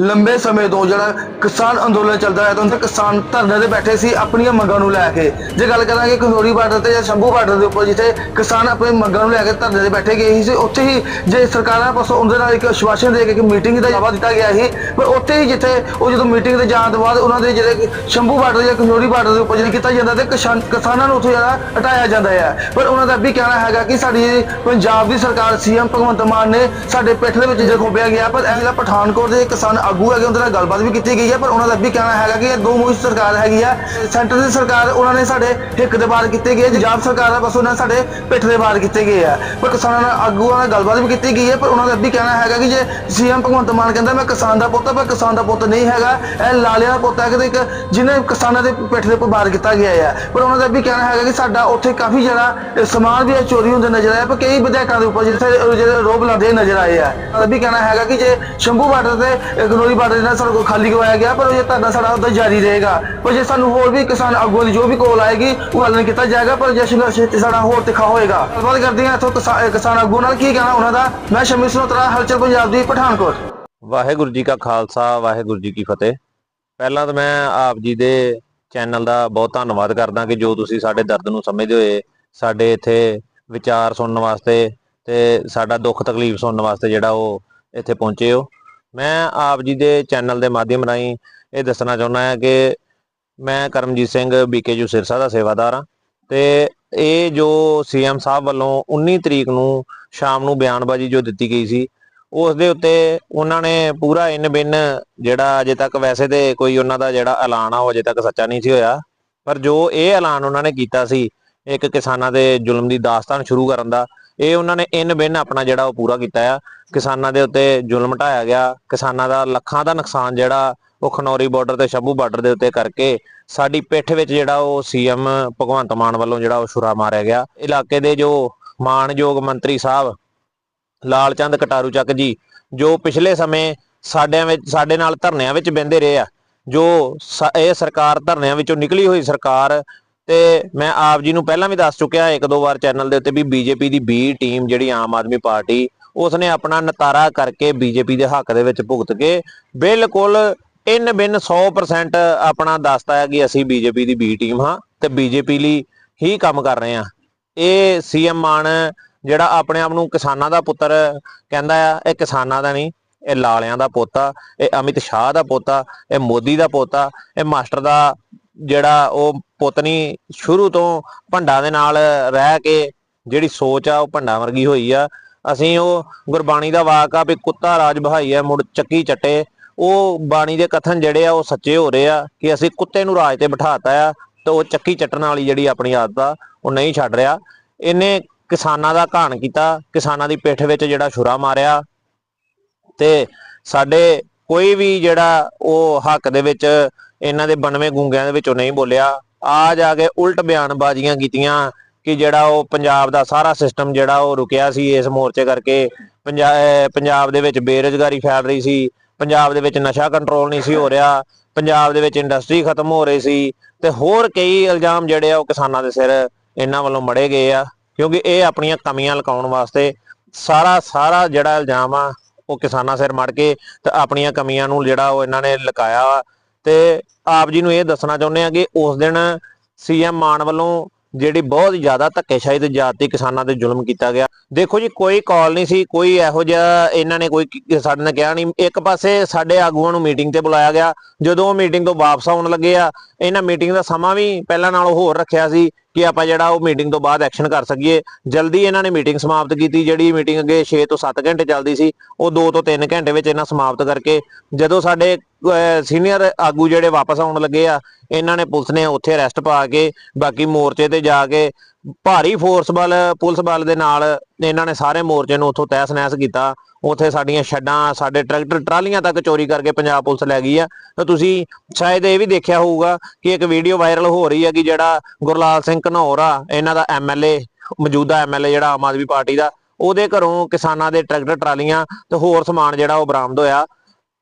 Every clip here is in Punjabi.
ਲੰਬੇ ਸਮੇਂ ਤੋਂ ਜਿਹੜਾ ਕਿਸਾਨ ਅੰਦੋਲਨ ਚੱਲਦਾ ਹੈ ਤਾਂ ਉੱਥੇ ਕਿਸਾਨ ਧਰਨੇ ਤੇ ਬੈਠੇ ਸੀ ਆਪਣੀਆਂ ਮੰਗਾਂ ਨੂੰ ਲੈ ਕੇ। ਜੇ ਗੱਲ ਕਰਾਂਗੇ ਕਸੋਰੀ ਬਾਰਡਰ ਤੇ ਜਾਂ ਸ਼ੰਭੂ ਬਾਰਡਰ ਦੇ ਉੱਪਰ, ਜਿੱਥੇ ਕਿਸਾਨ ਆਪਣੀ ਮੰਗਾਂ ਨੂੰ ਲੈ ਕੇ ਧਰਨੇ ਤੇ ਬੈਠੇ ਗਏ ਸੀ, ਉੱਥੇ ਹੀ ਜੇ ਸਰਕਾਰਾਂ ਪਾਸੋਂ ਉਹਦੇ ਨਾਲ ਇੱਕ ਅਸ਼ਵਾਸਨ ਦੇ ਕੇ ਇੱਕ ਮੀਟਿੰਗ ਦਾ ਜਵਾਬ ਦਿੱਤਾ ਗਿਆ ਸੀ, ਪਰ ਉੱਥੇ ਹੀ ਜਿੱਥੇ ਉਹ ਜਦੋਂ ਮੀਟਿੰਗ ਤੇ ਜਾਣ ਤੋਂ ਬਾਅਦ ਉਹਨਾਂ ਦੇ ਜਿਹੜੇ ਸ਼ੰਭੂ ਬਾਰਡਰ ਜਾਂ ਕਸੋਰੀ ਬਾਰਡਰ ਦੇ ਉੱਪਰ ਜਿਹੜੀ ਕੀਤਾ ਜਾਂਦਾ ਤੇ ਕਿਸਾਨ, ਕਿਸਾਨਾਂ ਨੂੰ ਉੱਥੇ ਜਿਹੜਾ ਹਟਾਇਆ ਜਾਂਦਾ ਹੈ ਪਰ ਉਹਨਾਂ ਦਾ ਵੀ ਕਹਿਣਾ ਹੈਗਾ ਕਿ ਸਾਡੀ ਪੰਜਾਬ ਦੀ ਸਰਕਾਰ ਸੀਐਮ ਭਗਵੰਤ ਮਾਨ ਨੇ ਸਾਡੇ ਪਿੱਠ ਦੇ ਵਿੱਚ ਜੇ ਖੋਪਿਆ ਗਿਆ, ਪਰ ਇਹ ਜਿਹੜਾ ਪਠਾਨਕੋਟ ਦੇ ਕਿਸਾਨ ਆਗੂ ਹੈਗੇ, ਉਹਨਾਂ ਨਾਲ ਗੱਲਬਾਤ ਵੀ ਕੀਤੀ ਗਈ ਹੈ, ਪਰ ਉਹਨਾਂ ਦਾ ਵੀ ਕਹਿਣਾ ਹੈਗਾ ਕਿ ਇਹ ਦੋ ਮੂਹੀ ਸਰਕਾਰ ਹੈਗੀ ਆ। ਸੈਂਟਰ ਦੀ ਸਰਕਾਰ, ਉਹਨਾਂ ਨੇ ਸਾਡੇ ਹਿੱਕ ਦੇ ਬਾਹਰ ਕੀਤੇ ਗਏ, ਪੰਜਾਬ ਸਰਕਾਰ ਦਾ ਬਸ ਉਹਨਾਂ ਸਾਡੇ ਪਿੱਠ ਦੇ ਬਾਹਰ ਕੀਤੇ ਗਏ ਆ। ਪਰ ਕਿਸਾਨਾਂ ਨਾਲ ਆਗੂਆਂ ਨਾਲ ਗੱਲਬਾਤ ਵੀ ਕੀਤੀ ਗਈ ਹੈ, ਪਰ ਉਹਨਾਂ ਦਾ ਵੀ ਕਹਿਣਾ ਹੈਗਾ ਕਿ ਜੇ ਸੀਐਮ ਭਗਵੰਤ ਮਾਨ ਕਹਿੰਦਾ, ਮੈਂ ਕਿਸਾਨ ਦਾ ਪੁੱਤ ਆ, ਪਰ ਕਿਸਾਨ ਦਾ ਪੁੱਤ ਨਹੀਂ ਹੈਗਾ। ਇਹ ਲਾਲਿਆਂ ਦਾ ਪੁੱਤ ਹੈ ਕਿ ਇੱਕ ਜਿਹਨੇ ਕਿਸਾਨਾਂ ਦੇ ਪਿੱਠ ਦੇ ਉੱਪਰ ਬਾਹਰ ਕੀਤਾ ਗਿਆ ਹੈ ਪਰ ਉਹਨਾਂ ਦਾ ਵੀ ਕਹਿਣਾ ਹੈਗਾ ਕਿ ਸਾਡਾ ਉੱਥੇ ਕਾਫੀ ਜਿਹੜਾ ਸਮਾਨ ਵੀ ਹੈ ਚੋਰੀ ਹੁੰਦੇ ਨਜ਼ਰ ਆਇਆ, ਪਰ ਕਈ ਵਿਧਾਇਕਾਂ ਦੇ ਉੱਪਰ ਜਿੱਥੇ ਜਿਹੜੇ ਰੋਬ ਲਾਉਂਦੇ ਨਜ਼ਰ ਆਏ ਆ। ਉਹਨਾਂ ਦਾ ਵੀ ਕਹਿਣਾ ਹੈਗਾ ਕਿ ਜੇ ਸ਼ੰਭੂ ਬਾਰਡਰ ਤੇ ਗਨੋਰੀ ਬਾਰਡਰ ਜਿਹੜਾ ਸਾਡੇ ਕੋਲ ਖਾਲੀ ਕਰਵਾਇਆ ਗਿਆ, ਪਰ ਇਹ ਧਰਨਾ ਸਾਡਾ ਉੱਧਰ ਜਾਰੀ ਰਹੇਗਾ, ਪਰ ਜੇ ਸਾਨੂੰ ਹੋਰ ਵੀ ਕਿਸਾਨ ਆਗੂਆਂ ਦੀ ਜੋ ਵੀ ਕੋਲ ਆਏਗੀ, ਉਹ ਹੱਲ ਕੀਤਾ ਜਾਏਗਾ, ਪਰ ਜੇ ਸੰਘਰਸ਼ ਸਾਡਾ ਹੋਰ ਤਿੱਖਾ ਹੋਏਗਾ। ਗੱਲਬਾਤ ਕਰਦੇ ਹਾਂ ਇੱਥੋਂ ਕਿਸਾਨ ਆਗੂ ਨਾਲ, ਕੀ ਕਹਿਣਾ ਉਹਨਾਂ ਦਾ? ਮੈਂ ਸ਼ਮੀ ਸਨੋਤਰਾ ਹਲਚਲ ਪੰਜਾਬ ਦੀ, ਪਠਾਨਕੋਟ। ਵਾਹਿਗੁਰੂ ਜੀ ਕਾ ਖਾਲਸਾ, ਵਾਹਿਗੁਰੂ ਜੀ ਕੀ ਫਤਿਹ। ਪਹਿਲਾਂ ਤਾਂ ਮੈਂ ਆਪ ਜੀ ਦੇ ਚੈਨਲ ਦਾ ਬਹੁਤ ਧੰਨਵਾਦ ਕਰਦਾ ਕਿ ਜੋ ਤੁਸੀਂ ਸਾਡੇ ਦਰਦ ਨੂੰ ਸਮਝਦੇ ਹੋਏ ਸਾਡੇ ਇੱਥੇ ਵਿਚਾਰ ਸੁਣਨ ਵਾਸਤੇ ਤੇ ਸਾਡਾ ਦੁੱਖ ਤਕਲੀਫ ਸੁਣਨ ਵਾਸਤੇ ਜਿਹੜਾ ਉਹ ਇੱਥੇ ਪਹੁੰਚੇ ਹੋ। ਮੈਂ ਆਪ ਜੀ ਦੇ ਚੈਨਲ ਦੇ ਮਾਧਿਅਮ ਰਾਹੀਂ ਇਹ ਦੱਸਣਾ ਚਾਹੁੰਦਾ ਹਾਂ ਕਿ ਮੈਂ ਕਰਮਜੀਤ ਸਿੰਘ ਬੀਕੇਯੂ ਸਿਰਸਾ ਦਾ ਸੇਵਾਦਾਰ ਹਾਂ ਤੇ ਇਹ ਜੋ ਸੀਐਮ ਸਾਹਿਬ ਵੱਲੋਂ 19 ਤਰੀਕ ਨੂੰ ਸ਼ਾਮ ਨੂੰ ਬਿਆਨਬਾਜ਼ੀ ਜੋ ਦਿੱਤੀ ਗਈ ਸੀ, ਉਸ ਦੇ ਉੱਤੇ ਉਹਨਾਂ ਨੇ ਪੂਰਾ ਇਨ ਬਿਨ ਜਿਹੜਾ ਅਜੇ ਤੱਕ ਵੈਸੇ ਤੇ ਕੋਈ ਉਹਨਾਂ ਦਾ ਜਿਹੜਾ ਐਲਾਨ ਆ, ਉਹ ਅਜੇ ਤੱਕ ਸੱਚਾ ਨਹੀਂ ਸੀ ਹੋਇਆ। ਪਰ ਜੋ ਇਹ ਐਲਾਨ ਉਹਨਾਂ ਨੇ ਕੀਤਾ ਸੀ, ਇੱਕ ਕਿਸਾਨਾਂ ਦੇ ਜ਼ੁਲਮ ਦੀ ਦਾਸਤਾਨ ਸ਼ੁਰੂ ਕਰਨ ਦਾ ਇਹ ਉਹਨਾਂ ਨੇ ਇਨ ਬਿਨ ਆਪਣਾ ਜਿਹੜਾ ਉਹ ਪੂਰਾ ਕੀਤਾ ਆ। ਕਿਸਾਨਾਂ ਦੇ ਉੱਤੇ ਜ਼ੁਲਮ ਢਾਇਆ ਗਿਆ। ਕਿਸਾਨਾਂ ਦਾ ਲੱਖਾਂ ਦਾ ਨੁਕਸਾਨ ਜਿਹੜਾ ਉਹ ਖਨੌਰੀ ਬਾਰਡਰ ਤੇ ਸ਼ੰਭੂ ਬਾਰਡਰ ਦੇ ਉੱਤੇ ਕਰਕੇ ਸਾਡੀ ਪਿੱਠ ਵਿੱਚ ਜਿਹੜਾ ਉਹ ਸੀਐਮ ਭਗਵੰਤ ਮਾਨ ਵੱਲੋਂ ਜਿਹੜਾ ਉਹ ਛੁਰਾ ਮਾਰਿਆ ਗਿਆ। ਇਲਾਕੇ ਦੇ ਜੋ ਮਾਨਯੋਗ ਮੰਤਰੀ ਸਾਹਿਬ ਲਾਲ ਚੰਦ ਕਟਾਰੂ ਚੱਕ ਜੀ, ਜੋ ਪਿਛਲੇ ਸਮੇਂ ਸਾਡਿਆਂ ਵਿੱਚ, ਸਾਡੇ ਨਾਲ ਧਰਨਿਆਂ ਵਿੱਚ ਬਹਿੰਦੇ ਰਹੇ ਆ, ਜੋ ਇਹ ਸਰਕਾਰ ਧਰਨਿਆਂ ਵਿੱਚੋਂ ਨਿਕਲੀ ਹੋਈ ਸਰਕਾਰ ਤੇ ਮੈਂ ਆਪ ਜੀ ਨੂੰ ਪਹਿਲਾਂ ਵੀ ਦੱਸ ਚੁੱਕਿਆ ਇੱਕ ਦੋ ਵਾਰ ਚੈਨਲ ਦੇ ਉੱਤੇ ਵੀ ਬੀਜੇਪੀ ਦੀ ਬੀ ਟੀਮ ਜਿਹੜੀ ਆਮ ਆਦਮੀ ਪਾਰਟੀ, ਉਸਨੇ ਆਪਣਾ ਨਤਾਰਾ ਕਰਕੇ ਬੀਜੇਪੀ ਦੇ ਹੱਕ ਦੇ ਵਿੱਚ ਭੁਗਤ ਕੇ ਬਿਲਕੁਲ ਇਨ ਬਿਨ 100% ਆਪਣਾ ਦੱਸਤਾ ਹੈ ਕਿ ਅਸੀਂ ਬੀਜੇਪੀ ਦੀ ਬੀ ਟੀਮ ਹਾਂ ਤੇ ਬੀਜੇਪੀ ਲਈ ਹੀ ਕੰਮ ਕਰ ਰਹੇ ਹਾਂ। ਇਹ ਸੀਐਮ ਮਾਨ ਜਿਹੜਾ ਆਪਣੇ ਆਪ ਨੂੰ ਕਿਸਾਨਾਂ ਦਾ ਪੁੱਤਰ ਕਹਿੰਦਾ ਆ, ਇਹ ਕਿਸਾਨਾਂ ਦਾ ਨਹੀਂ, ਇਹ ਲਾਲਿਆਂ ਦਾ ਪੋਤਾ ਇਹ ਅਮਿਤ ਸ਼ਾਹ ਦਾ ਪੋਤਾ ਇਹ ਮੋਦੀ ਦਾ ਪੋਤਾ ਇਹ ਮਾਸਟਰ ਦਾ ਜਿਹੜਾ ਉਹ ਪੁੱਤਨੀ ਸ਼ੁਰੂ ਤੋਂ ਭੰਡਾ ਦੇ ਨਾਲ ਰਹਿ ਕੇ ਜਿਹੜੀ ਸੋਚ ਆ ਉਹ ਭੰਡਾ ਵਰਗੀ ਹੋਈ ਆ। ਅਸੀਂ ਉਹ ਗੁਰਬਾਣੀ ਦਾ ਵਾਕ ਆ ਵੀ ਕੁੱਤਾ ਰਾਜ ਬਹਾਈ ਹੈ ਮੁੜ ਚੱਕੀ ਚੱਟੇ। ਉਹ ਬਾਣੀ ਦੇ ਕਥਨ ਜਿਹੜੇ ਆ ਉਹ ਸੱਚੇ ਹੋ ਰਹੇ ਆ ਕਿ ਅਸੀਂ ਕੁੱਤੇ ਨੂੰ ਰਾਜ ਤੇ ਬਿਠਾਤਾ ਆ ਤੇ ਉਹ ਚੱਕੀ ਚੱਟਣ ਵਾਲੀ ਜਿਹੜੀ ਆਪਣੀ ਆਦਤ ਆ, ਉਹ ਨਹੀਂ ਛੱਡ ਰਿਹਾ। ਇਹਨੇ ਕਿਸਾਨਾਂ ਦਾ ਘਾਣ ਕੀਤਾ, ਕਿਸਾਨਾਂ ਦੀ ਪਿੱਠ ਵਿੱਚ ਜਿਹੜਾ ਛੁਰਾ ਮਾਰਿਆ ਤੇ ਸਾਡੇ ਕੋਈ ਵੀ ਜਿਹੜਾ ਉਹ ਹੱਕ ਦੇ ਵਿੱਚ ਇਹਨਾਂ ਦੇ 92 ਗੂੰਗਿਆਂ ਦੇ ਵਿੱਚੋਂ ਨਹੀਂ ਬੋਲਿਆ। ਆ ਜਾ ਕੇ ਉਲਟ ਬਿਆਨਬਾਜ਼ੀਆਂ ਕੀਤੀਆਂ ਕਿ ਜਿਹੜਾ ਉਹ ਪੰਜਾਬ ਦਾ ਸਾਰਾ ਸਿਸਟਮ ਜਿਹੜਾ ਉਹ ਰੁਕਿਆ ਸੀ ਇਸ ਮੋਰਚੇ ਕਰਕੇ। ਪੰਜਾਬ ਦੇ ਵਿੱਚ ਬੇਰੁਜ਼ਗਾਰੀ ਫੈਲ ਰਹੀ ਸੀ, ਪੰਜਾਬ ਦੇ ਵਿੱਚ ਨਸ਼ਾ ਕੰਟਰੋਲ ਨਹੀਂ ਸੀ ਹੋ ਰਿਹਾ, ਪੰਜਾਬ ਦੇ ਵਿੱਚ ਇੰਡਸਟਰੀ ਖਤਮ ਹੋ ਰਹੀ ਸੀ ਤੇ ਹੋਰ ਕਈ ਇਲਜ਼ਾਮ ਜਿਹੜੇ ਆ ਉਹ ਕਿਸਾਨਾਂ ਦੇ ਸਿਰ ਇਹਨਾਂ ਵੱਲੋਂ ਮੜੇ ਗਏ ਆ, ਕਿਉਂਕਿ ਇਹ ਆਪਣੀਆਂ ਕਮੀਆਂ ਲੁਕਾਉਣ ਵਾਸਤੇ ਸਾਰਾ ਸਾਰਾ ਜਿਹੜਾ ਇਲਜ਼ਾਮ ਆ ਉਹ ਕਿਸਾਨਾਂ ਸਿਰ ਮੜ ਕੇ ਤੇ ਆਪਣੀਆਂ ਕਮੀਆਂ ਨੂੰ ਜਿਹੜਾ ਉਹ ਇਹਨਾਂ ਨੇ ਲਕਾਇਆ ਵਾ। ਤੇ ਆਪ ਜੀ ਨੂੰ ਇਹ ਦੱਸਣਾ ਚਾਹੁੰਦੇ ਆ ਕਿ ਉਸ ਦਿਨ ਸੀਐਮ ਮਾਨ ਵੱਲੋਂ ਜਿਹੜੀ ਬਹੁਤ ਜ਼ਿਆਦਾ ਧੱਕੇਸ਼ਾਹੀ ਤੇ ਜਾਤੀ ਕਿਸਾਨਾਂ ਤੇ ਜ਼ੁਲਮ ਕੀਤਾ ਗਿਆ। ਦੇਖੋ ਜੀ, ਕੋਈ ਕਾਲ ਨਹੀਂ ਸੀ, ਕੋਈ ਇਹੋ ਜਿਹਾ ਇਹਨਾਂ ਨੇ ਕੋਈ ਸਾਡੇ ਨਾਲ ਕਿਹਾ ਨਹੀਂ। ਇੱਕ ਪਾਸੇ ਸਾਡੇ ਆਗੂਆਂ ਨੂੰ ਮੀਟਿੰਗ ਤੇ ਬੁਲਾਇਆ ਗਿਆ। ਜਦੋਂ ਉਹ ਮੀਟਿੰਗ ਤੋਂ ਵਾਪਸ ਆਉਣ ਲੱਗੇ ਆ, ਇਹਨਾਂ ਮੀਟਿੰਗ ਦਾ ਸਮਾਂ ਵੀ ਪਹਿਲਾਂ ਨਾਲੋਂ ਹੋਰ ਰੱਖਿਆ ਸੀ। ਕਿ ਆਪਾਂ ਜਿਹੜਾ ਉਹ ਮੀਟਿੰਗ ਤੋਂ ਬਾਅਦ ਐਕਸ਼ਨ ਕਰ ਸਕੀਏ। ਜਲਦੀ ਇਹਨਾਂ ਨੇ ਮੀਟਿੰਗ ਸਮਾਪਤ ਕੀਤੀ, ਜਿਹੜੀ ਮੀਟਿੰਗ ਅੱਗੇ 6 ਤੋਂ 7 ਘੰਟੇ ਚੱਲਦੀ ਸੀ, ਉਹ 2 ਤੋਂ 3 ਘੰਟੇ ਵਿੱਚ ਇਹਨਾਂ ਸਮਾਪਤ ਕਰਕੇ ਜਦੋਂ ਸਾਡੇ ਸੀਨੀਅਰ ਆਗੂ ਜਿਹੜੇ ਵਾਪਸ ਆਉਣ ਲੱਗੇ ਆ, ਇਹਨਾਂ ਨੇ ਪੁਲਿਸ ਨੇ ਉੱਥੇ ਅਰੈਸਟ ਪਾ ਕੇ, ਬਾਕੀ ਮੋਰਚੇ ਤੇ ਜਾ ਕੇ ਭਾਰੀ ਫੋਰਸ ਬਲ, ਪੁਲਿਸ ਬਲ ਦੇ ਨਾਲ ਇਹਨਾਂ ਨੇ ਸਾਰੇ ਮੋਰਚੇ ਨੂੰ ਉੱਥੋਂ ਤਹਿਸ ਨਹਿਸ ਕੀਤਾ। ਉੱਥੇ ਸਾਡੀਆਂ ਛੱਡਾਂ, ਸਾਡੇ ਟਰੈਕਟਰ ਟਰਾਲੀਆਂ ਤੱਕ ਚੋਰੀ ਕਰਕੇ ਪੰਜਾਬ ਪੁਲਿਸ ਲੈ ਗਈ ਆ। ਤਾਂ ਤੁਸੀਂ ਸ਼ਾਇਦ ਇਹ ਵੀ ਦੇਖਿਆ ਹੋਊਗਾ ਕਿ ਇੱਕ ਵੀਡੀਓ ਵਾਇਰਲ ਹੋ ਰਹੀ ਹੈ ਕਿ ਜਿਹੜਾ ਗੁਰਲਾਲ ਸਿੰਘ ਘਨੌਰ ਆ, ਇਹਨਾਂ ਦਾ ਐਮਐਲਏ ਮੌਜੂਦਾ ਐਮਐਲਏ ਜਿਹੜਾ ਆਮ ਆਦਮੀ ਪਾਰਟੀ ਦਾ, ਉਹਦੇ ਘਰੋਂ ਕਿਸਾਨਾਂ ਦੇ ਟਰੈਕਟਰ ਟਰਾਲੀਆਂ ਤੇ ਹੋਰ ਸਮਾਨ ਜਿਹੜਾ ਉਹ ਬਰਾਮਦ ਹੋਇਆ।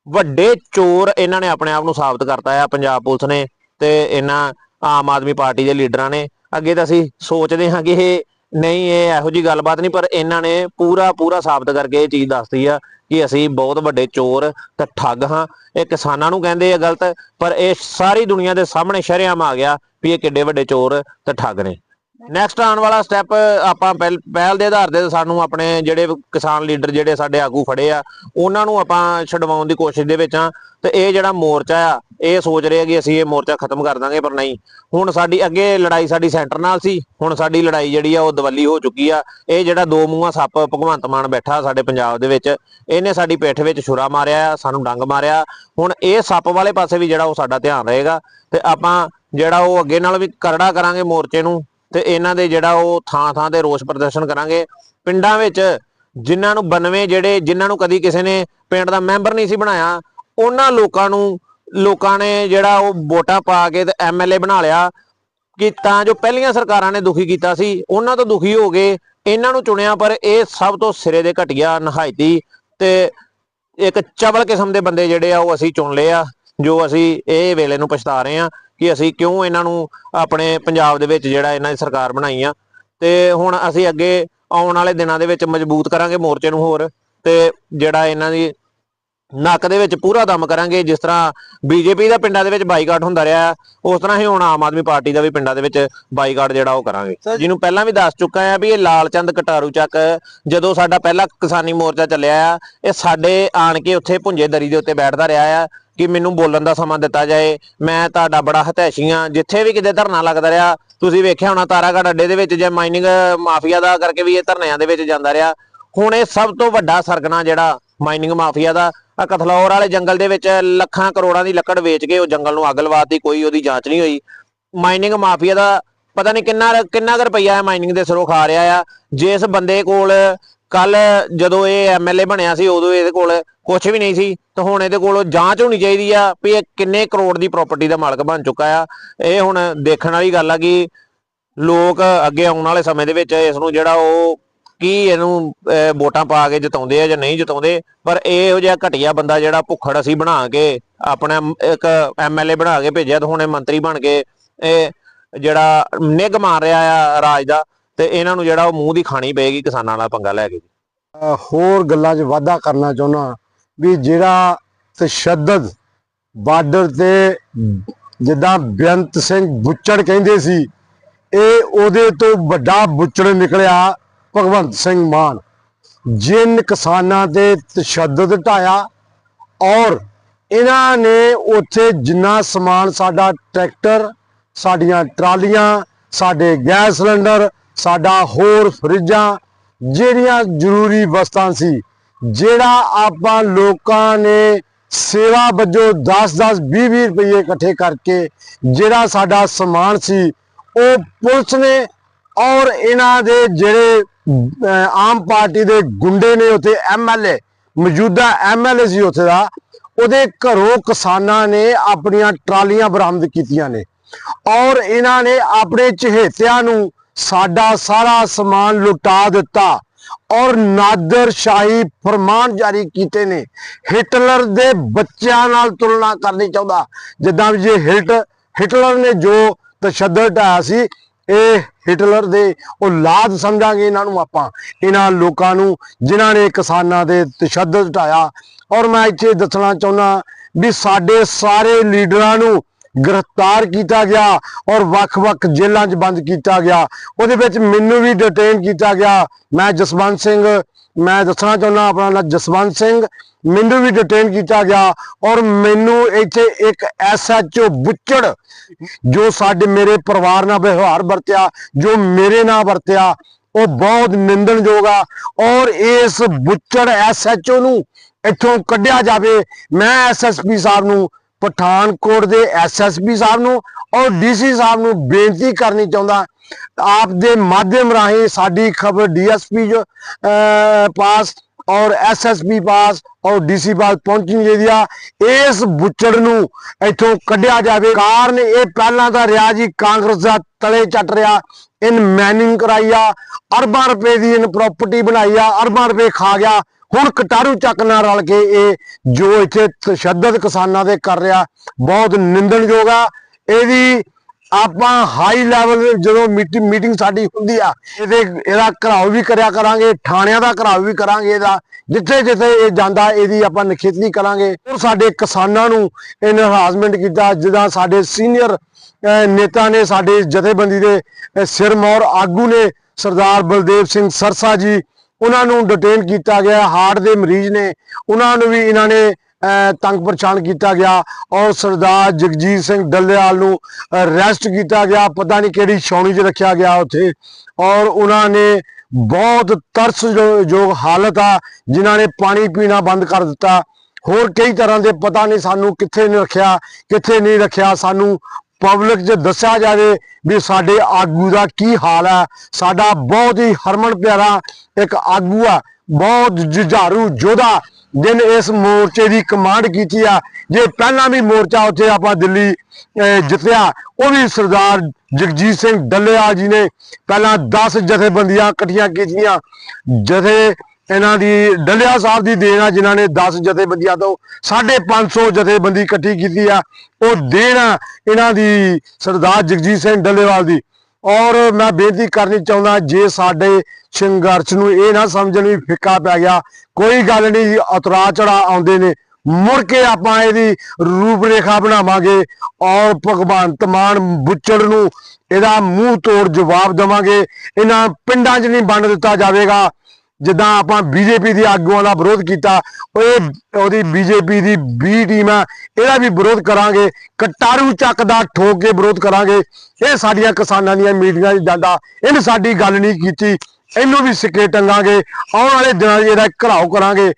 ਵੱਡੇ ਚੋਰ ਇਹਨਾਂ ਨੇ ਆਪਣੇ ਆਪ ਨੂੰ ਸਾਬਤ ਕਰਤਾ ਆ, ਪੰਜਾਬ ਪੁਲਿਸ ਨੇ ਤੇ ਇਹਨਾਂ ਆਮ ਆਦਮੀ ਪਾਰਟੀ ਦੇ ਲੀਡਰਾਂ ਨੇ। ਅੱਗੇ ਤਾਂ ਅਸੀਂ ਸੋਚਦੇ ਹਾਂ ਕਿ ਇਹ ਨਹੀਂ, ਇਹ ਇਹੋ ਜੀ ਗੱਲਬਾਤ ਨਹੀਂ, ਪਰ ਇਹਨਾਂ ਨੇ ਪੂਰਾ ਪੂਰਾ ਸਾਬਤ ਕਰਕੇ ਇਹ ਚੀਜ਼ ਦੱਸਦੀ ਆ ਕਿ ਅਸੀਂ ਬਹੁਤ ਵੱਡੇ ਚੋਰ, ਤੇ ਠੱਗ ਹਾਂ। ਇਹ ਕਿਸਾਨਾਂ ਨੂੰ ਕਹਿੰਦੇ ਆ ਗਲਤ, ਪਰ ਇਹ ਸਾਰੀ ਦੁਨੀਆ ਦੇ ਸਾਹਮਣੇ ਸ਼ਰੇਆਮ ਆ ਗਿਆ ਵੀ ਇਹ ਕਿੱਡੇ ਵੱਡੇ ਚੋਰ ਤੇ ਠੱਗ ਨੇ। ਨੈਕਸਟ ਆਉਣ ਵਾਲਾ ਸਟੈਪ ਆਪਾਂ ਪਹਿਲ ਪਹਿਲ ਦੇ ਆਧਾਰ ਤੇ ਸਾਨੂੰ ਆਪਣੇ ਜਿਹੜੇ ਕਿਸਾਨ ਲੀਡਰ ਜਿਹੜੇ ਸਾਡੇ ਆਗੂ ਫੜੇ ਆ, ਉਹਨਾਂ ਨੂੰ ਆਪਾਂ ਛਡਵਾਉਣ ਦੀ ਕੋਸ਼ਿਸ਼ ਦੇ ਵਿੱਚ ਆ। ਤੇ ਇਹ ਜਿਹੜਾ ਮੋਰਚਾ ਆ, ਇਹ ਸੋਚ ਰਹੇ ਆ ਕਿ ਅਸੀਂ ਇਹ ਮੋਰਚਾ ਖਤਮ ਕਰ ਦਾਂਗੇ, ਪਰ ਨਹੀਂ। ਹੁਣ ਸਾਡੀ ਅੱਗੇ ਲੜਾਈ ਸਾਡੀ ਸੈਂਟਰ ਨਾਲ ਸੀ, ਹੁਣ ਸਾਡੀ ਲੜਾਈ ਜਿਹੜੀ ਆ ਉਹ ਦਵੱਲੀ ਹੋ ਚੁੱਕੀ ਆ। ਇਹ ਜਿਹੜਾ ਦੋ ਮੂੰਹਾਂ ਸੱਪ ਭਗਵੰਤ ਮਾਨ ਬੈਠਾ ਸਾਡੇ ਪੰਜਾਬ ਦੇ ਵਿੱਚ, ਇਹਨੇ ਸਾਡੀ ਪਿੱਠ ਵਿੱਚ ਛੁਰਾ ਮਾਰਿਆ ਆ ਸਾਨੂੰ ਡੰਗ ਮਾਰਿਆ। ਹੁਣ ਇਹ ਸੱਪ ਵਾਲੇ ਪਾਸੇ ਵੀ ਜਿਹੜਾ ਉਹ ਸਾਡਾ ਧਿਆਨ ਰਹੇਗਾ। ਤੇ ਆਪਾਂ ਜਿਹੜਾ ਉਹ ਅੱਗੇ ਨਾਲ ਵੀ ਕਰੜਾ ਕਰਾਂਗੇ ਮੋਰਚੇ ਨੂੰ ਤੇ ਇਹਨਾਂ ਦੇ ਜਿਹੜਾ ਉਹ ਥਾਂ ਥਾਂ ਤੇ ਰੋਸ ਪ੍ਰਦਰਸ਼ਨ ਕਰਾਂਗੇ। ਪਿੰਡਾਂ ਵਿੱਚ ਜਿਨ੍ਹਾਂ ਨੂੰ 92 ਜਿਹੜੇ, ਜਿਨ੍ਹਾਂ ਨੂੰ ਕਦੀ ਕਿਸੇ ਨੇ ਪਿੰਡ ਦਾ ਮੈਂਬਰ ਨਹੀਂ ਸੀ ਬਣਾਇਆ, ਉਹਨਾਂ ਲੋਕਾਂ ਨੂੰ, ਲੋਕਾਂ ਨੇ ਜਿਹੜਾ ਉਹ ਵੋਟਾਂ ਪਾ ਕੇ ਤੇ ਐਮਐਲਏ ਬਣਾ ਲਿਆ ਕਿ ਤਾਂ ਜੋ ਪਹਿਲੀਆਂ ਸਰਕਾਰਾਂ ਨੇ ਦੁਖੀ ਕੀਤਾ ਸੀ, ਉਹਨਾਂ ਤੋਂ ਦੁਖੀ ਹੋ ਗਏ ਇਹਨਾਂ ਨੂੰ ਚੁਣਿਆ, ਪਰ ਇਹ ਸਭ ਤੋਂ ਸਿਰੇ ਦੇ ਘਟੀਆ ਨਹਾਇਤੀ ਤੇ ਇੱਕ ਚਵਲ ਕਿਸਮ ਦੇ ਬੰਦੇ ਜਿਹੜੇ ਆ, ਉਹ ਅਸੀਂ ਚੁਣ ਲਏ ਆ, ਜੋ ਅਸੀਂ ਇਹ ਵੇਲੇ ਨੂੰ ਪਛਤਾ ਰਹੇ ਆ। ਕਿ ਅਸੀਂ ਕਿਉਂ ਇਹਨਾਂ ਨੂੰ ਆਪਣੇ ਪੰਜਾਬ ਦੇ ਵਿੱਚ ਜਿਹੜਾ ਇਹਨਾਂ ਦੀ ਸਰਕਾਰ ਬਣਾਈ ਆ। ਤੇ ਹੁਣ ਅਸੀਂ ਅੱਗੇ ਆਉਣ ਵਾਲੇ ਦਿਨਾਂ ਦੇ ਵਿੱਚ ਮਜ਼ਬੂਤ ਕਰਾਂਗੇ ਮੋਰਚੇ ਨੂੰ ਹੋਰ। ਤੇ ਜਿਹੜਾ ਇਹਨਾਂ ਦੀ ਨੱਕ ਦੇ ਵਿੱਚ ਪੂਰਾ ਦਮ ਕਰਾਂਗੇ ਜਿਸ ਤਰ੍ਹਾਂ ਬੀਜੇਪੀ ਦਾ ਪਿੰਡਾਂ ਦੇ ਵਿੱਚ ਬਾਈਕਾਟ ਹੁੰਦਾ ਰਿਹਾ ਉਸ ਤਰ੍ਹਾਂ ਹੀ ਹੁਣ ਆਮ ਆਦਮੀ ਪਾਰਟੀ ਦਾ ਵੀ ਪਿੰਡਾਂ ਦੇ ਵਿੱਚ ਬਾਈਕਾਟ ਜਿਹੜਾ ਉਹ ਕਰਾਂਗੇ। ਜਿਹਨੂੰ ਪਹਿਲਾਂ ਵੀ ਦੱਸ ਚੁੱਕਾ ਆ ਵੀ ਇਹ ਲਾਲਚੰਦ ਕਟਾਰੂ ਚੱਕ ਜਦੋਂ ਸਾਡਾ ਪਹਿਲਾ ਕਿਸਾਨੀ ਮੋਰਚਾ ਚੱਲਿਆ ਆ ਇਹ ਸਾਡੇ ਆਣ ਕੇ ਉੱਥੇ ਭੁੰਜੇ ਦਰੀ ਦੇ ਉੱਤੇ ਬੈਠਦਾ ਰਿਹਾ ਆ ਕਿ ਮੈਨੂੰ ਬੋਲਣ ਦਾ ਸਮਾਂ ਦਿੱਤਾ ਜਾਏ ਮੈਂ ਤੁਹਾਡਾ ਬੜਾ ਹਤੈਸ਼ੀ ਆ ਜਿੱਥੇ ਵੀ ਕਿਤੇ ਧਰਨਾ ਲੱਗਦਾ ਰਿਹਾ ਤੁਸੀਂ ਵੇਖਿਆ ਹੋਣਾ ਤਾਰਾਗੜ ਅੱਡੇ ਦੇ ਵਿੱਚ ਜੇ ਮਾਈਨਿੰਗ ਮਾਫੀਆ ਦਾ ਕਰਕੇ ਵੀ ਇਹ ਧਰਨਿਆਂ ਦੇ ਵਿੱਚ ਜਾਂਦਾ ਰਿਹਾ ਹੁਣ ਇਹ ਸਭ ਤੋਂ ਵੱਡਾ ਸਰਗਨਾ ਜਿਹੜਾ ਮਾਈਨਿੰਗ ਮਾਫੀਆ ਦਾ ਕਥਲੌਰ ਵਾਲੇ ਜੰਗਲ ਦੇ ਵਿੱਚ ਲੱਖਾਂ ਕਰੋੜਾਂ ਦੀ ਲੱਕੜ ਵੇਚ ਕੇ ਉਹ ਜੰਗਲ ਨੂੰ ਅੱਗ ਲਵਾਤੀ ਕੋਈ ਉਹਦੀ ਜਾਂਚ ਨਹੀਂ ਹੋਈ। ਮਾਈਨਿੰਗ ਮਾਫੀਆ ਦਾ ਪਤਾ ਨਹੀਂ ਕਿੰਨਾ ਕਿੰਨਾ ਕੁ ਰੁਪਈਆ ਹੈ ਮਾਈਨਿੰਗ ਦੇ ਸਿਰੋਂ ਖਾ ਰਿਹਾ ਆ। ਜਿਸ ਬੰਦੇ ਕੋਲ ਕੱਲ ਜਦੋਂ ਇਹ ਐਮਐਲਏ ਬਣਿਆ ਸੀ, ਉਦੋਂ ਇਹਦੇ ਕੋਲ ਕੁਝ ਵੀ ਨਹੀਂ ਸੀ, ਤਾਂ ਹੁਣ ਇਹਦੇ ਕੋਲ ਜਾਂਚ ਹੋਣੀ ਚਾਹੀਦੀ ਆ ਵੀ ਇਹ ਕਿੰਨੇ ਕਰੋੜ ਦੀ ਪ੍ਰਾਪਰਟੀ ਦਾ ਮਾਲਕ ਬਣ ਚੁੱਕਾ ਆ। ਇਹ ਹੁਣ ਦੇਖਣ ਵਾਲੀ ਗੱਲ ਆ ਕਿ ਲੋਕ ਅੱਗੇ ਆਉਣ ਵਾਲੇ ਸਮੇਂ ਦੇ ਵਿੱਚ ਇਸ ਨੂੰ ਜਿਹੜਾ ਉਹ ਕੀ ਇਹਨੂੰ ਵੋਟਾਂ ਪਾ ਕੇ ਜਿਤਾਉਂਦੇ ਆ ਜਾਂ ਨਹੀਂ ਜਿਤਾਉਂਦੇ, ਪਰ ਇਹੋ ਜਿਹਾ ਘਟੀਆ ਬੰਦਾ ਜਿਹੜਾ ਭੁੱਖੜ ਅਸੀਂ ਬਣਾ ਕੇ, ਆਪਣਾ ਇੱਕ ਐਮਐਲਏ ਬਣਾ ਕੇ ਭੇਜਿਆ ਤੇ ਹੁਣ ਇਹ ਮੰਤਰੀ ਬਣ ਕੇ, ਇਹ ਜਿਹੜਾ ਨਿਗ ਮਾਰ ਰਿਹਾ ਆ ਰਾਜ ਦਾ, ਤੇ ਇਹਨਾਂ ਨੂੰ ਜਿਹੜਾ ਉਹ ਮੂੰਹ ਦੀ ਖਾਣੀ ਪਏਗੀ ਕਿਸਾਨਾਂ ਨਾਲ ਪੰਗਾ ਲੈ ਕੇ ਹੋਰ ਗੱਲਾਂ 'ਚ ਵਾਧਾ ਕਰਨਾ ਚਾਹੁੰਦਾ ਵੀ ਜਿਹੜਾ ਤਸ਼ੱਦਦ ਬਾਰਡਰ ਤੇ ਜਿੱਦਾਂ ਬੇਅੰਤ ਸਿੰਘ ਬੁੱਚੜ ਕਹਿੰਦੇ ਸੀ, ਇਹ ਉਹਦੇ ਤੋਂ ਵੱਡਾ ਬੁੱਚੜ ਨਿਕਲਿਆ ਭਗਵੰਤ ਸਿੰਘ ਮਾਨ, ਜਿਨ ਕਿਸਾਨਾਂ ਤੇ ਤਸ਼ੱਦਦ ਢਾਇਆ ਔਰ ਇਹਨਾਂ ਨੇ ਉੱਥੇ ਜਿੰਨਾ ਸਮਾਨ ਸਾਡਾ ਟਰੈਕਟਰ, ਸਾਡੀਆਂ ਟਰਾਲੀਆਂ, ਸਾਡੇ ਗੈਸ ਸਿਲੰਡਰ, ਸਾਡਾ ਹੋਰ ਫਰਿੱਜਾਂ, ਜਿਹੜੀਆਂ ਜ਼ਰੂਰੀ ਵਸਤਾਂ ਸੀ, ਜਿਹੜਾ ਆਪਾਂ ਲੋਕਾਂ ਨੇ ਸੇਵਾ ਵਜੋਂ 10-10 20-20 ਰੁਪਏ ਇਕੱਠੇ ਕਰਕੇ ਜਿਹੜਾ ਸਾਡਾ ਸਮਾਨ ਸੀ, ਉਹ ਪੁਲਿਸ ਨੇ ਔਰ ਇਹਨਾਂ ਦੇ ਜਿਹੜੇ ਆਮ ਪਾਰਟੀ ਦੇ ਗੁੰਡੇ ਨੇ ਉੱਥੇ ਐਮਐਲਏ ਮੌਜੂਦਾ ਐਮਐਲਏ ਸੀ ਉੱਥੇ ਦਾ, ਉਹਦੇ ਘਰੋਂ ਕਿਸਾਨਾਂ ਨੇ ਆਪਣੀਆਂ ਟਰਾਲੀਆਂ ਬਰਾਮਦ ਕੀਤੀਆਂ ਨੇ। ਔਰ ਇਹਨਾਂ ਨੇ ਆਪਣੇ ਚਹੇਤਿਆਂ ਨੂੰ ਸਾਡਾ ਸਾਰਾ ਸਮਾਨ ਲੁਟਾ ਦਿੱਤਾ ਔਰ ਨਾਦਰ ਸ਼ਾਹੀ ਫਰਮਾਨ ਜਾਰੀ ਕੀਤੇ ਨੇ। ਹਿਟਲਰ ਦੇ ਬੱਚਿਆਂ ਨਾਲ ਤੁਲਨਾ ਕਰਨੀ ਚਾਹੁੰਦਾ। ਜਿੱਦਾਂ ਵੀ ਜੇ ਹਿਲਟ ਹਿਟਲਰ ਨੇ ਜੋ ਤਸ਼ੱਦਦ ਢਾਇਆ ਸੀ ਇਹ ਹਿਟਲਰ ਦੇ ਔਲਾਦ ਸਮਝਾਂਗੇ ਇਹਨਾਂ ਨੂੰ ਆਪਾਂ, ਇਹਨਾਂ ਲੋਕਾਂ ਨੂੰ, ਜਿਨ੍ਹਾਂ ਨੇ ਕਿਸਾਨਾਂ ਦੇ ਤਸ਼ੱਦਦ ਢਾਇਆ। ਔਰ ਮੈਂ ਇੱਥੇ ਦੱਸਣਾ ਚਾਹੁੰਦਾ ਵੀ ਸਾਡੇ ਸਾਰੇ ਲੀਡਰਾਂ ਨੂੰ ਗ੍ਰਿਫਤਾਰ ਕੀਤਾ ਗਿਆ ਔਰ ਵੱਖ-ਵੱਖ ਜੇਲ੍ਹਾਂ 'ਚ ਬੰਦ ਕੀਤਾ ਗਿਆ। ਉਹਦੇ ਵਿੱਚ ਮੈਨੂੰ ਵੀ ਡਿਟੇਨ ਕੀਤਾ ਗਿਆ। ਮੈਂ ਜਸਵੰਤ ਸਿੰਘ ਮੈਂ ਦੱਸਣਾ ਚਾਹੁੰਦਾ ਆਪਣਾ ਨਾਮ ਜਸਵੰਤ ਸਿੰਘ। ਮੈਨੂੰ ਵੀ ਡਿਟੇਨ ਕੀਤਾ ਗਿਆ ਔਰ ਮੈਨੂੰ ਇੱਥੇ ਇੱਕ ਐਸਐਚਓ ਬੁੱਚੜ ਜੋ ਸਾਡੇ ਮੇਰੇ ਪਰਿਵਾਰ ਨਾਲ ਵਿਵਹਾਰ ਵਰਤਿਆ, ਜੋ ਮੇਰੇ ਨਾਲ ਵਰਤਿਆ, ਉਹ ਬਹੁਤ ਨਿੰਦਣਯੋਗ ਆ ਔਰ ਇਸ ਬੁੱਚੜ ਐਸਐਚਓ ਨੂੰ ਇੱਥੋਂ ਕੱਢਿਆ ਜਾਵੇ। ਮੈਂ ਐਸਐਸਪੀ ਸਾਹਿਬ ਨੂੰ ਪਠਾਨਕੋਟ ਦੇ ਐਸਐਸਪੀ ਸਾਹਿਬ ਨੂੰ ਔਰ ਡੀਸੀ ਸਾਹਿਬ ਨੂੰ ਬੇਨਤੀ ਕਰਨੀ ਚਾਹੁੰਦਾ। ਆਪ ਦੇ ਮਾਧਿਅਮ ਰਾਹੀਂ ਸਾਡੀ ਖਬਰ ਡੀਐਸਪੀ ਜੋ ਪਾਸ ਔਰ ਐਸਐਸਪੀ ਪਾਸ ਔਰ ਡੀਸੀ ਪਾਸ ਪਹੁੰਚਣੀ ਚਾਹੀਦੀ ਆ। ਇਸ ਬੁੱਚੜ ਨੂੰ ਇੱਥੋਂ ਕੱਢਿਆ ਜਾਵੇ। ਕਾਰਨ ਇਹ ਪਹਿਲਾਂ ਤਾਂ ਰਿਹਾ ਜੀ, ਕਾਂਗਰਸ ਦਾ ਤਲੇ ਚੱਟ ਰਿਹਾ। ਇਨ ਮੈਨਿੰਗ ਕਰਾਈ ਆ, ਅਰਬਾਂ ਰੁਪਏ ਦੀ ਇਨ ਪ੍ਰਾਪਰਟੀ ਬਣਾਈ ਆ, ਅਰਬਾਂ ਰੁਪਏ ਖਾ ਗਿਆ। ਹੁਣ ਕਟਾਰੂ ਚੱਕ ਨਾਲ ਰਲ ਕੇ ਇਹ ਜੋ ਇੱਥੇ ਤਸ਼ੱਦਦ ਕਿਸਾਨਾਂ ਦੇ ਕਰ ਰਿਹਾ ਬਹੁਤ ਨਿੰਦਣਯੋਗ ਆ। ਇਹਦੀ ਆਪਾਂ ਹਾਈ ਲੈਵਲ ਜਦੋਂ ਮੀਟਿੰਗ ਮੀਟਿੰਗ ਸਾਡੀ ਹੁੰਦੀ ਆ ਇਹਦੇ ਇਹਦਾ ਘਰਾਓ ਵੀ ਕਰਿਆ ਕਰਾਂਗੇ ਥਾਣਿਆਂ ਦਾ ਘਰਾਓ ਵੀ ਕਰਾਂਗੇ ਇਹਦਾ ਜਿੱਥੇ ਜਿੱਥੇ ਇਹ ਜਾਂਦਾ ਇਹਦੀ ਆਪਾਂ ਨਖੇਤਲੀ ਕਰਾਂਗੇ। ਔਰ ਸਾਡੇ ਕਿਸਾਨਾਂ ਨੂੰ ਇਹਨੇ ਹਰਾਸਮੈਂਟ ਕੀਤਾ ਜਿੱਦਾਂ ਸਾਡੇ ਸੀਨੀਅਰ ਨੇਤਾ ਨੇ ਸਾਡੇ ਜਥੇਬੰਦੀ ਦੇ ਅਹ, ਸਿਰਮੌਰ ਆਗੂ ਨੇ ਸਰਦਾਰ ਬਲਦੇਵ ਸਿੰਘ ਸਰਸਾ ਜੀ ਉਹਨਾਂ ਨੂੰ ਡਿਟੇਨ ਕੀਤਾ ਗਿਆ, ਹਾਰਟ ਦੇ ਮਰੀਜ਼ ਨੇ, ਉਹਨਾਂ ਨੂੰ ਵੀ ਇਹਨਾਂ ਨੇ ਤੰਗ ਪਰੇਸ਼ਾਨ ਕੀਤਾ ਗਿਆ ਔਰ ਸਰਦਾਰ ਜਗਜੀਤ ਸਿੰਘ ਡੱਲੇਵਾਲ ਨੂੰ ਅਰੈਸਟ ਕੀਤਾ ਗਿਆ, ਪਤਾ ਨਹੀਂ ਕਿਹੜੀ ਛਾਉਣੀ 'ਚ ਰੱਖਿਆ ਗਿਆ ਉੱਥੇ ਔਰ ਉਹਨਾਂ ਨੇ ਬਹੁਤ ਤਰਸਯੋਗ ਹਾਲਤ ਆ, ਜਿਨ੍ਹਾਂ ਨੇ ਪਾਣੀ ਪੀਣਾ ਬੰਦ ਕਰ ਦਿੱਤਾ। ਹੋਰ ਕਈ ਤਰ੍ਹਾਂ ਦੇ ਪਤਾ ਨਹੀਂ ਸਾਨੂੰ ਕਿੱਥੇ ਨਹੀਂ ਰੱਖਿਆ, ਕਿੱਥੇ ਨਹੀਂ ਰੱਖਿਆ ਸਾਨੂੰ ਪਬਲਿਕ 'ਚ ਦੱਸਿਆ ਜਾਵੇ ਵੀ ਸਾਡੇ ਆਗੂ ਦਾ ਕੀ ਹਾਲ ਹੈ ਸਾਡਾ ਬਹੁਤ ਹੀ ਹਰਮਨ ਪਿਆਰਾ ਇੱਕ ਆਗੂ ਆ ਬਹੁਤ ਜੁਝਾਰੂ ਯੋਧਾ ਜਿਨ ਇਸ ਮੋਰਚੇ ਦੀ ਕਮਾਂਡ ਕੀਤੀ ਆ ਜੇ ਪਹਿਲਾਂ ਵੀ ਮੋਰਚਾ ਉੱਥੇ ਆਪਾਂ ਦਿੱਲੀ ਅਹ, ਜਿੱਤਿਆ ਉਹ ਵੀ ਸਰਦਾਰ ਜਗਜੀਤ ਸਿੰਘ ਡੱਲੇਵਾਲ ਜੀ ਨੇ ਪਹਿਲਾਂ 10 ਜਥੇਬੰਦੀਆਂ ਇਕੱਠੀਆਂ ਕੀਤੀਆਂ ਜਥੇ ਇਹਨਾਂ ਦੀ ਡੱਲਿਆ ਸਾਹਿਬ ਦੀ ਦੇਣ ਆ, ਜਿਨ੍ਹਾਂ ਨੇ 10 ਜਥੇਬੰਦੀਆਂ ਤੋਂ 550 ਜਥੇਬੰਦੀ ਇਕੱਠੀ ਕੀਤੀ ਆ, ਉਹ ਦੇਣ ਆ ਇਹਨਾਂ ਦੀ ਸਰਦਾਰ ਜਗਜੀਤ ਸਿੰਘ ਡੱਲੇਵਾਲ ਦੀ। ਔਰ ਮੈਂ ਬੇਨਤੀ ਕਰਨੀ ਚਾਹੁੰਦਾ, ਜੇ ਸਾਡੇ ਸੰਘਰਸ਼ ਨੂੰ ਇਹ ਨਾ ਸਮਝਣ ਵੀ ਫਿੱਕਾ ਪੈ ਗਿਆ, ਕੋਈ ਗੱਲ ਨਹੀਂ ਉਤਰਾ ਚੜਾ ਆਉਂਦੇ ਨੇ, ਮੁੜ ਕੇ ਆਪਾਂ ਇਹਦੀ ਰੂਪ ਰੇਖਾ ਬਣਾਵਾਂਗੇ ਔਰ ਭਗਵੰਤ ਮਾਨ ਬੁੱਚੜ ਨੂੰ ਇਹਦਾ ਮੂੰਹ ਤੋੜ ਜਵਾਬ ਦੇਵਾਂਗੇ। ਇਹਨਾਂ ਪਿੰਡਾਂ 'ਚ ਨਹੀਂ ਵੰਡ ਦਿੱਤਾ ਜਾਵੇਗਾ। ਜਿੱਦਾਂ ਆਪਾਂ ਬੀਜੇਪੀ ਦੀ ਆਗੂਆਂ ਦਾ ਵਿਰੋਧ ਕੀਤਾ, ਉਹ ਉਹਦੀ ਬੀਜੇਪੀ ਦੀ ਬੀ ਟੀਮ ਆ, ਇਹਦਾ ਵੀ ਵਿਰੋਧ ਕਰਾਂਗੇ, ਕਟਾਰੂ ਚੱਕ ਦਾ ਠੋਕ ਕੇ ਵਿਰੋਧ ਕਰਾਂਗੇ। ਇਹ ਸਾਡੀਆਂ ਕਿਸਾਨਾਂ ਦੀਆਂ ਮੀਟਿੰਗਾਂ 'ਚ ਜਾਂਦਾ ਇਹਨੇ ਸਾਡੀ ਗੱਲ ਨਹੀਂ ਕੀਤੀ, ਇਹਨੂੰ ਵੀ ਸਿੱਕੇ ਟੰਗਾਂਗੇ, ਆਉਣ ਵਾਲੇ ਦਿਨਾਂ 'ਚ ਇਹਦਾ ਘਰਾਓ ਕਰਾਂਗੇ,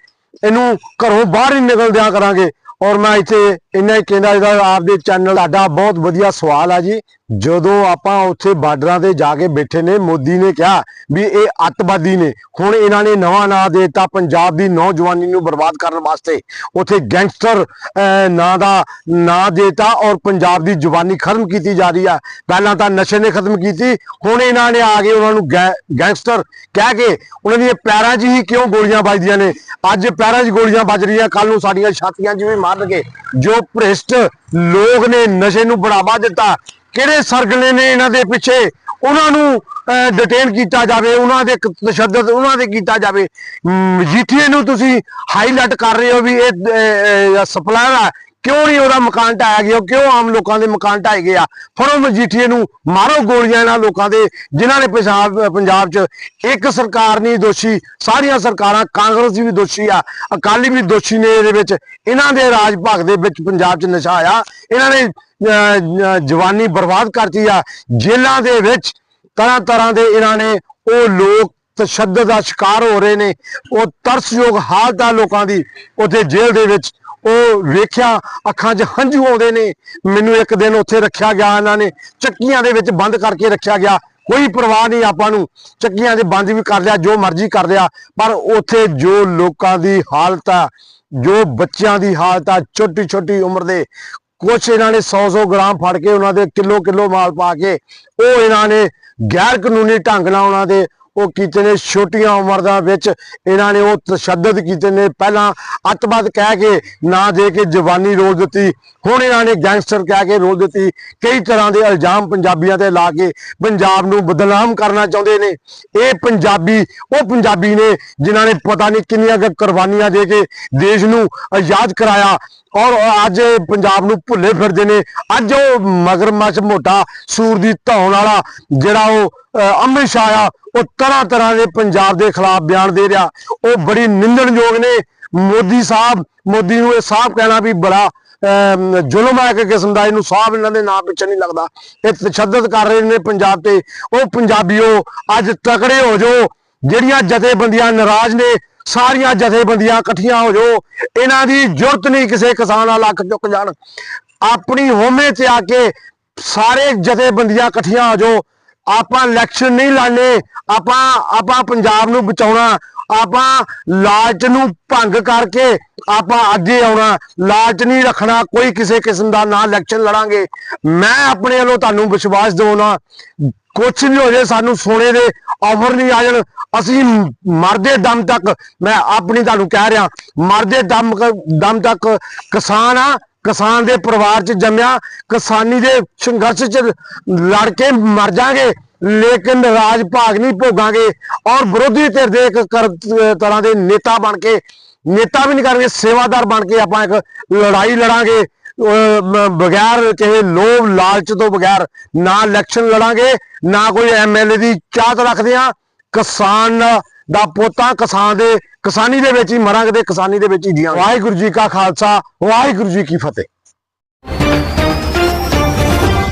ਇਹਨੂੰ ਘਰੋਂ ਬਾਹਰ ਹੀ ਨਿਕਲ ਦਿਆਂ ਕਰਾਂਗੇ। ਔਰ ਮੈਂ ਇੱਥੇ ਇੰਨਾ ਹੀ ਕਹਿੰਦਾ, ਇਹਦਾ ਆਪਦੇ ਚੈਨਲ ਸਾਡਾ ਬਹੁਤ ਵਧੀਆ ਸਵਾਲ ਆ ਜੀ। ਜਦੋਂ ਆਪਾਂ ਉੱਥੇ ਬਾਰਡਰਾਂ ਤੇ ਜਾ ਕੇ ਬੈਠੇ ਨੇ, ਮੋਦੀ ਨੇ ਕਿਹਾ ਵੀ ਇਹ ਅੱਤਵਾਦੀ ਨੇ। ਹੁਣ ਇਹਨਾਂ ਨੇ ਨਵਾਂ ਨਾਂ ਦੇਤਾ ਪੰਜਾਬ ਦੀ ਨੌਜਵਾਨੀ ਨੂੰ ਬਰਬਾਦ ਕਰਨ ਵਾਸਤੇ। ਉੱਥੇ ਗੈਂਗਸਟਰ ਨਾਂ ਦਾ ਨਾਂ ਦੇਤਾ ਔਰ ਪੰਜਾਬ ਦੀ ਜਵਾਨੀ ਖਤਮ ਕੀਤੀ ਜਾ ਰਹੀ ਆ। ਪਹਿਲਾਂ ਤਾਂ ਨਸ਼ੇ ਨੇ ਖਤਮ ਕੀਤੀ, ਹੁਣ ਇਹਨਾਂ ਨੇ ਆ ਕੇ ਉਹਨਾਂ ਨੂੰ ਗੈ- ਗੈਂਗਸਟਰ ਕਹਿ ਕੇ ਉਹਨਾਂ ਦੀਆਂ ਪੈਰਾਂ 'ਚ ਹੀ ਕਿਉਂ ਗੋਲੀਆਂ ਵੱਜਦੀਆਂ ਨੇ? ਅੱਜ ਪੈਰਾਂ 'ਚ ਗੋਲੀਆਂ ਵੱਜ ਰਹੀਆਂ ਕੱਲ ਨੂੰ ਸਾਡੀਆਂ ਛਾਤੀਆਂ 'ਚ ਵੀ ਮਾਰਨਗੇ। ਜੋ ਭ੍ਰਿਸ਼ਟ ਲੋਕ ਨੇ, ਨਸ਼ੇ ਨੂੰ ਬੜਾਵਾ ਦਿੱਤਾ ਕਿਹੜੇ ਸਰਗਲੇ ਨੇ ਇਹਨਾਂ ਦੇ ਪਿੱਛੇ? ਉਹਨਾਂ ਨੂੰ ਡਿਟੇਨ ਕੀਤਾ ਜਾਵੇ, ਉਹਨਾਂ ਦੇ ਤਸ਼ੱਦਦ ਉਹਨਾਂ ਦੇ ਕੀਤਾ ਜਾਵੇ। ਮਜੀਠੀਏ ਨੂੰ ਤੁਸੀਂ ਹਾਈਲਾਈਟ ਕਰ ਰਹੇ ਹੋ ਵੀ ਇਹ ਸਪਲਾਇਰ ਆ ਕਿਉਂ ਨਹੀਂ ਉਹਦਾ ਮਕਾਨ ਢਾਇਆ ਗਿਆ? ਕਿਉਂ ਆਮ ਲੋਕਾਂ ਦੇ ਮਕਾਨ ਢਾਏ ਗਏ ਆ? ਫੜੋ ਮਜੀਠੀਏ ਨੂੰ ਮਾਰੋ ਗੋਲੀਆਂ ਇਹਨਾਂ ਲੋਕਾਂ ਦੇ ਜਿਨ੍ਹਾਂ ਨੇ ਪੰਜਾਬ ਪੰਜਾਬ 'ਚ ਇੱਕ ਸਰਕਾਰ ਨਹੀਂ ਦੋਸ਼ੀ ਸਾਰੀਆਂ ਸਰਕਾਰਾਂ ਕਾਂਗਰਸ ਦੀ ਵੀ ਦੋਸ਼ੀ ਆ ਅਕਾਲੀ ਵੀ ਦੋਸ਼ੀ ਨੇ ਇਹਦੇ ਵਿੱਚ। ਇਹਨਾਂ ਦੇ ਰਾਜ ਭਾਗ ਦੇ ਵਿੱਚ ਪੰਜਾਬ 'ਚ ਨਸ਼ਾ ਆਇਆ। ਇਹਨਾਂ ਨੇ ਅਹ, ਜਵਾਨੀ ਬਰਬਾਦ ਕਰਤੀ ਆ। ਜੇਲ੍ਹਾਂ ਦੇ ਵਿੱਚ ਤਰ੍ਹਾਂ ਤਰ੍ਹਾਂ ਦੇ ਇਹਨਾਂ ਨੇ ਉਹ ਲੋਕ ਤਸ਼ੱਦਦ ਦਾ ਸ਼ਿਕਾਰ ਹੋ ਰਹੇ ਨੇ। ਉਹ ਤਰਸਯੋਗ ਹਾਲਤ ਆ ਲੋਕਾਂ ਦੀ। ਉੱਥੇ ਜੇਲ੍ਹ ਦੇ ਵਿੱਚ ਉਹ ਵੇਖਿਆ, ਅੱਖਾਂ 'ਚ ਹੰਝੂ ਆਉਂਦੇ ਨੇ। ਮੈਨੂੰ ਇੱਕ ਦਿਨ ਉੱਥੇ ਰੱਖਿਆ ਗਿਆ ਇਹਨਾਂ ਨੇ। ਚੱਕੀਆਂ ਦੇ ਵਿੱਚ ਬੰਦ ਕਰਕੇ ਰੱਖਿਆ ਗਿਆ। ਕੋਈ ਪਰਵਾਹ ਨਹੀਂ ਆਪਾਂ ਨੂੰ। ਚੱਕੀਆਂ ਚ ਬੰਦ ਵੀ ਕਰ ਲਿਆ, ਜੋ ਮਰਜ਼ੀ ਕਰ ਲਿਆ। ਪਰ ਉੱਥੇ ਜੋ ਲੋਕਾਂ ਦੀ ਹਾਲਤ ਆ, ਜੋ ਬੱਚਿਆਂ ਦੀ ਹਾਲਤ ਆ ਛੋਟੀ ਛੋਟੀ ਉਮਰ ਦੇ, ਕੁਛ ਇਹਨਾਂ ਨੇ 100-100 ਗ੍ਰਾਮ ਫੜ ਕੇ ਉਹਨਾਂ ਦੇ ਕਿਲੋ ਕਿਲੋ ਮਾਲ ਪਾ ਕੇ, ਉਹ ਇਹਨਾਂ ਨੇ ਗੈਰ ਕਾਨੂੰਨੀ ਢੰਗ ਨਾਲ ਉਹਨਾਂ ਦੇ ਉਹ ਕੀਤੇ ਨੇ ਛੋਟੀਆਂ ਉਮਰ ਦਾ ਵਿੱਚ। ਇਹਨਾਂ ਨੇ ਉਹ ਤਸ਼ੱਦਦ ਕੀਤੇ ਨੇ। ਪਹਿਲਾਂ ਅੱਤਵਾਦ ਕਹਿ ਕੇ ਨਾ ਦੇ ਕੇ ਜਵਾਨੀ ਰੋਲ ਦਿੱਤੀ। ਹੁਣ ਇਹਨਾਂ ਨੇ ਗੈਂਗਸਟਰ ਕਹਿ ਕੇ ਰੋਲ ਦਿੱਤੀ। ਕਈ ਤਰ੍ਹਾਂ ਦੇ ਇਲਜ਼ਾਮ ਪੰਜਾਬੀਆਂ ਤੇ ਲਾ ਕੇ ਪੰਜਾਬ ਨੂੰ ਬਦਨਾਮ ਕਰਨਾ ਚਾਹੁੰਦੇ ਨੇ। ਇਹ ਪੰਜਾਬੀ ਉਹ ਪੰਜਾਬੀ ਨੇ ਜਿਨ੍ਹਾਂ ਨੇ ਪਤਾ ਨਹੀਂ ਕਿੰਨੀਆਂ ਕੁਰਬਾਨੀਆਂ ਦੇ ਕੇ ਦੇਸ਼ ਨੂੰ ਆਜ਼ਾਦ ਕਰਾਇਆ ਔਰ ਅੱਜ ਪੰਜਾਬ ਨੂੰ ਭੁੱਲੇ ਫਿਰਦੇ ਨੇ। ਅੱਜ ਉਹ ਮਗਰਮੱਛ ਮੋਟਾ ਸੂਰ ਦੀ ਧੌਣ ਵਾਲਾ ਜਿਹੜਾ ਉਹ ਅਹ, ਅੰਮ੍ਰਿਤ ਸ਼ਾਹ ਆ ਉਹ ਤਰ੍ਹਾਂ ਤਰ੍ਹਾਂ ਦੇ ਪੰਜਾਬ ਦੇ ਖਿਲਾਫ ਬਿਆਨ ਦੇ ਰਿਹਾ। ਉਹ ਬੜੀ ਨਿੰਦਣਯੋਗ ਨੇ। ਮੋਦੀ ਸਾਹਿਬ ਮੋਦੀ ਨੂੰ ਇਹ ਸਾਫ਼ ਕਹਿਣਾ ਵੀ ਬੜਾ ਜ਼ੁਲਮ ਹੈ ਇੱਕ ਕਿਸਮ ਦਾ, ਇਹਨੂੰ ਸਾਹਬ ਇਹਨਾਂ ਦੇ ਨਾਂ ਪਿੱਛੇ ਨਹੀਂ ਲੱਗਦਾ। ਇਹ ਤਸ਼ੱਦਦ ਕਰ ਰਹੇ ਨੇ ਪੰਜਾਬ ਤੇ। ਉਹ ਪੰਜਾਬੀਓ, ਅੱਜ ਤਕੜੇ ਹੋ ਜਾਓ। ਜਿਹੜੀਆਂ ਜਥੇਬੰਦੀਆਂ ਨਾਰਾਜ਼ ਨੇ, ਸਾਰੀਆਂ ਜਥੇਬੰਦੀਆਂ ਇਕੱਠੀਆਂ ਹੋ ਜਾਓ। ਇਹਨਾਂ ਦੀ ਜ਼ਰੂਰਤ ਨਹੀਂ ਕਿਸੇ ਕਿਸਾਨ ਨਾਲ ਅੱਖ ਚੁੱਕ ਜਾਣ। ਆਪਣੀ ਹੋਮੇ ਤੇ ਆ ਕੇ ਸਾਰੇ ਜਥੇਬੰਦੀਆਂ ਇਕੱਠੀਆਂ ਹੋ ਜਾਓ। ਆਪਾਂ ਇਲੈਕਸ਼ਨ ਨਹੀਂ ਲੜਨੇ। ਆਪਾਂ ਆਪਾਂ ਪੰਜਾਬ ਨੂੰ ਬਚਾਉਣਾ। ਆਪਾਂ ਲਾਲਚ ਨੂੰ ਭੰਗ ਕਰਕੇ ਆਪਾਂ ਅੱਗੇ ਆਉਣਾ, ਲਾਲਚ ਨਹੀਂ ਰੱਖਣਾ, ਕੋਈ ਕਿਸੇ ਕਿਸਮ ਦਾ ਨਾ ਇਲੈਕਸ਼ਨ ਲੜਾਂਗੇ। ਮੈਂ ਆਪਣੇ ਵੱਲੋਂ ਤੁਹਾਨੂੰ ਵਿਸ਼ਵਾਸ ਦਿਵਾਉਣਾ, ਕੁਛ ਵੀ ਹੋ ਜੇ ਸਾਨੂੰ ਸੋਨੇ ਦੇ ਆਫਰ ਨਹੀਂ ਆ ਜਾਣ, ਅਸੀਂ ਮਰਦੇ ਦਮ ਤੱਕ, ਮੈਂ ਆਪਣੀ ਤੁਹਾਨੂੰ ਕਹਿ ਰਿਹਾ, ਮਰਦੇ ਦਮ ਦਮ ਤੱਕ ਕਿਸਾਨ ਆ, ਕਿਸਾਨ ਦੇ ਪਰਿਵਾਰ 'ਚ ਜੰਮਿਆ, ਕਿਸਾਨੀ ਦੇ ਸੰਘਰਸ਼ 'ਚ ਲੜ ਕੇ ਮਰ ਜਾਾਂਗੇ ਲੇਕਿਨ ਰਾਜ ਭਾਗ ਨਹੀਂ ਭੋਗਾਂਗੇ ਔਰ ਵਿਰੋਧੀ ਧਿਰ ਦੇ ਇੱਕ ਕਰ- ਤਰ੍ਹਾਂ ਦੇ ਨੇਤਾ ਬਣ ਕੇ, ਨੇਤਾ ਵੀ ਨਹੀਂ ਕਰਨਗੇ, ਸੇਵਾਦਾਰ ਬਣ ਕੇ ਆਪਾਂ ਇੱਕ ਲੜਾਈ ਲੜਾਂਗੇ। ਅਹ ਬਗੈਰ ਕਿਸੇ ਲੋਭ ਲਾਲਚ ਤੋਂ ਬਗੈਰ ਨਾ ਇਲੈਕਸ਼ਨ ਲੜਾਂਗੇ, ਨਾ ਕੋਈ ਐਮਐਲਏ ਦੀ ਚਾਹਤ ਰੱਖਦੇ ਆ ਕਿਸਾਨ ਦਾ ਪੋਤਾ ਕਿਸਾਨ ਦੇ, ਕਿਸਾਨੀ ਦੇ ਵਿੱਚ ਹੀ ਮਰਾਂਗੇ ਤੇ ਕਿਸਾਨੀ ਦੇ ਵਿੱਚ ਹੀ ਜੀਵਾਂਗੇ ਵਾਹਿਗੁਰੂ ਜੀ ਕਾ ਖਾਲਸਾ, ਵਾਹਿਗੁਰੂ ਜੀ ਕੀ ਫਤਿਹ।